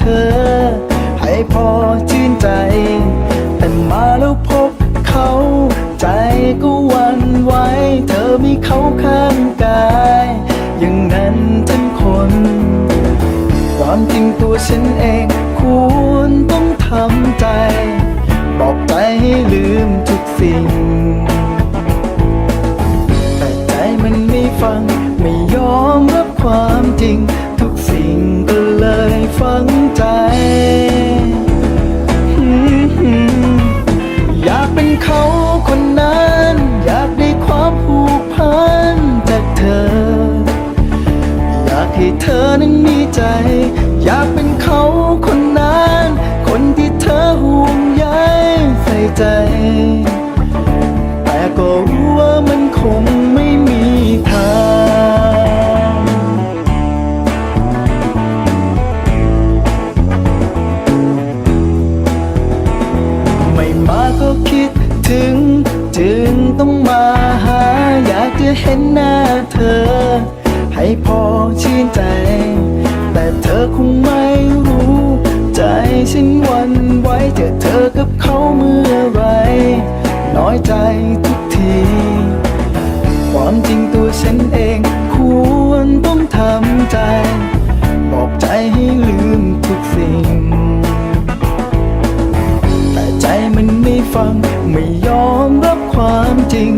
เธอ ให้พอชื่นใจ แต่มาแล้วพบเขา ใจก็วันไหวเธอมีเขาข้างกาย อย่างนั้นทั้งคน ความจริงตัวฉันเองควรต้องทำใจ บอกใจให้ลืมทุกสิ่ง แต่ใจมันไม่ฟังไม่ยอม อยากเป็นเขาคนนั้น อยากได้ความผูกพันจากเธอ อยากให้เธอนั้นมีใจ อยากเป็นเขาคนนั้น คนที่เธอห่วงใยใส่ใจ แต่ก็ ก็คิดถึง จึงต้องมาหา อยากจะเห็นหน้าเธอ ให้พอชื่นใจ แต่เธอคงไม่รู้ ใจฉันหวันไวเจอเธอกับเขาเมื่อไหรน้อยใจทุกที ความจริงตัวฉันเอง ฟัง ไม่ยอมรับความจริง